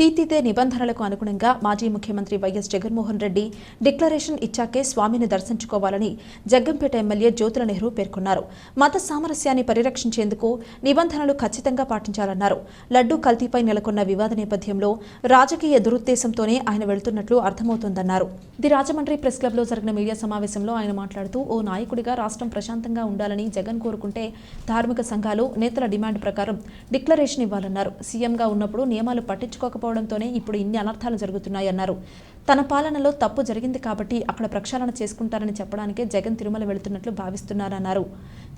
తీతితే నిబంధనలకు అనుగుణంగా మాజీ ముఖ్యమంత్రి వైఎస్ జగన్మోహన్ రెడ్డి డిక్లరేషన్ ఇచ్చాకే స్వామిని దర్శించుకోవాలని జగ్గంపేట ఎమ్మెల్యే జ్యోతుల నెహ్రూ పేర్కొన్నారు. మత సామరస్యాన్ని పరిరక్షించేందుకు నిబంధనలు ఖచ్చితంగా పాటించాలన్నారు. లడ్డూ కల్తీపై నెలకొన్న వివాద నేపథ్యంలో రాజకీయ దురుద్దేశంతోనే ఆయన వెళ్తున్నట్లు అర్థమవుతోందన్నారు. ది రాజమండ్రి ప్రెస్ క్లబ్లో జరిగిన మీడియా సమావేశంలో ఆయన మాట్లాడుతూ ఓ నాయకుడిగా రాష్ట్రం ప్రశాంతంగా ఉండాలని జగన్ కోరుకుంటే ధార్మిక సంఘాలు నేతల డిమాండ్ ప్రకారం డిక్లరేషన్ ఇవ్వాలన్నారు. సీఎంగా ఉన్నప్పుడు నియమాలు పట్టించుకోకపోవడంతోనే ఇప్పుడు ఇన్ని అనర్థాలు జరుగుతున్నాయన్నారు. తన పాలనలో తప్పు జరిగింది కాబట్టి అక్కడ ప్రక్షాళన చేసుకుంటారని చెప్పడానికే జగన్ తిరుమల వెళుతున్నట్లు భావిస్తున్నారన్నారు.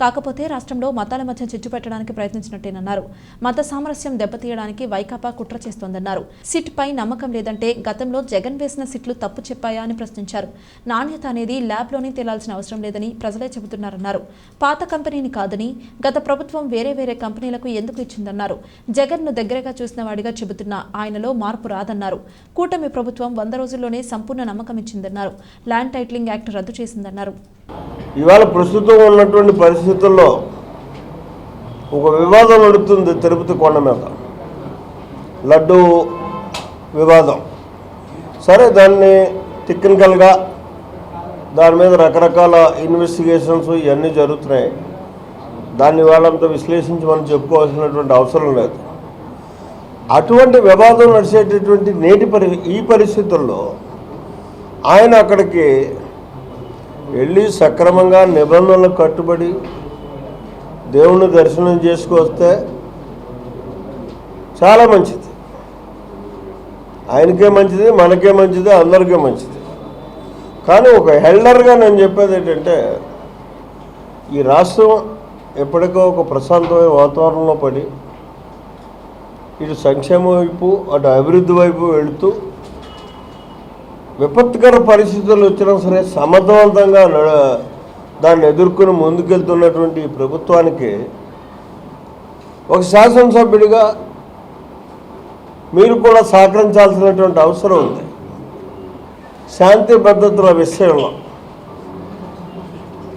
కాకపోతే రాష్ట్రంలో మతాల మధ్య చిచ్చు పెట్టడానికి ప్రయత్నించినట్టేనన్నారు. మత సామరస్యం దెబ్బతీయడానికి వైకాపా కుట్ర చేస్తోందన్నారు. సిట్ పై నమ్మకం లేదంటే గతంలో జగన్ వేసిన సిట్లు తప్పు చెప్పాయా అని ప్రశ్నించారు. నాణ్యత అనేది ల్యాబ్లోనే తేలాల్సిన అవసరం లేదని ప్రజలే చెబుతున్నారన్నారు. పాత కంపెనీని కాదని గత ప్రభుత్వం వేరే వేరే కంపెనీలకు ఎందుకు ఇచ్చిందన్నారు. జగన్ను దగ్గరగా చూసిన వాడిగా చెబుతున్న ఆయనలో మార్పు రాదన్నారు. కూటమి ప్రభుత్వం వంద రోజుల్లోనే సంపూర్ణ నమ్మకం ఇచ్చిందన్నారు. ల్యాండ్ టైటిలింగ్ యాక్ట్ రద్దు చేసిందన్నారు. ఇవాళ ప్రస్తుతం ఉన్నటువంటి పరిస్థితుల్లో ఒక వివాదం నడుపుతుంది తిరుపతి కొండ మీద. లడ్డు వివాదం. సరే దాన్ని టెక్నికల్గా దాని మీద రకరకాల ఇన్వెస్టిగేషన్స్ ఇవన్నీ జరుగుతున్నాయి. దాన్ని వాళ్ళంతా విశ్లేషించి మనం చెప్పుకోవాల్సినటువంటి అవసరం లేదు. అటువంటి వివాదం నడిచేటటువంటి నేటి పరి ఈ పరిస్థితుల్లో ఆయన అక్కడికి వెళ్ళి సక్రమంగా నిబంధనలకు కట్టుబడి దేవుణ్ణి దర్శనం చేసుకొస్తే చాలా మంచిది. ఆయనకే మంచిది మనకే మంచిది అందరికీ మంచిది. కానీ ఒక హెల్డర్గా నేను చెప్పేది ఏంటంటే ఈ రాష్ట్రం ఎప్పటికో ఒక ప్రశాంతమైన వాతావరణంలో పడి ఇటు సంక్షేమం వైపు అటు అభివృద్ధి వైపు వెళుతూ విపత్కర పరిస్థితులు వచ్చినా సరే సమర్థవంతంగా నడ- దాన్ని ఎదుర్కొని ముందుకెళ్తున్నటువంటి ప్రభుత్వానికి ఒక శాసనసభ్యుడిగా మీరు కూడా సహకరించాల్సినటువంటి అవసరం ఉంది. శాంతి భద్రతల విషయంలో.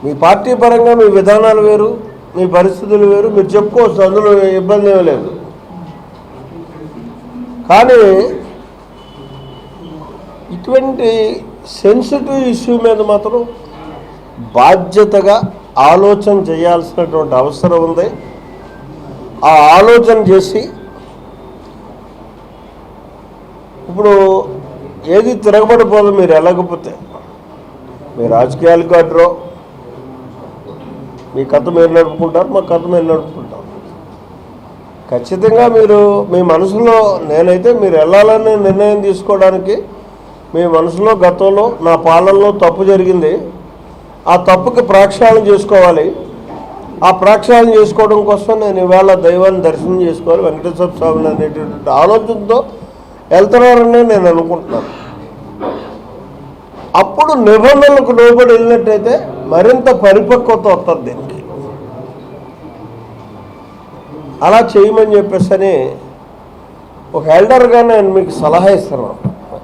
మీ పార్టీ పరంగా మీ విధానాలు వేరు మీ పరిస్థితులు వేరు మీరు చెప్పుకోవచ్చు అందులో ఇబ్బంది ఏమీ లేదు. కానీ ఇటువంటి సెన్సిటివ్ ఇష్యూ మీద మాత్రం బాధ్యతగా ఆలోచన చేయాల్సినటువంటి అవసరం ఉంది. ఆ ఆలోచన చేసి ఇప్పుడు ఏది తిరగబడిపోదు మీరు వెళ్ళకపోతే. మీ రాజకీయాలు కాటరో మీ కథ మీరు నడుపుకుంటారు మా కథ మీరు నడుపుకుంటాం ఖచ్చితంగా మీరు మీ మనసులో నేనైతే మీరు వెళ్ళాలని నిర్ణయం తీసుకోవడానికి మీ మనసులో గతంలో నా పాలనలో తప్పు జరిగింది. ఆ తప్పుకి ప్రక్షాళన చేసుకోవాలి. ఆ ప్రక్షాళన చేసుకోవడం కోసం నేను ఇవాళ దైవాన్ని దర్శనం చేసుకోవాలి. వెంకటేశ్వర స్వామిని అనేటువంటి ఆలోచనతో వెళ్తున్నారని నేను అనుకుంటున్నాను. అప్పుడు నిబంధనలకు లోబడి వెళ్ళినట్టయితే మరింత పరిపక్వత వస్తుంది. దీనికి అలా చేయమని చెప్పేసి ఒక ఎల్డర్గా నేను మీకు సలహా ఇస్తున్నాను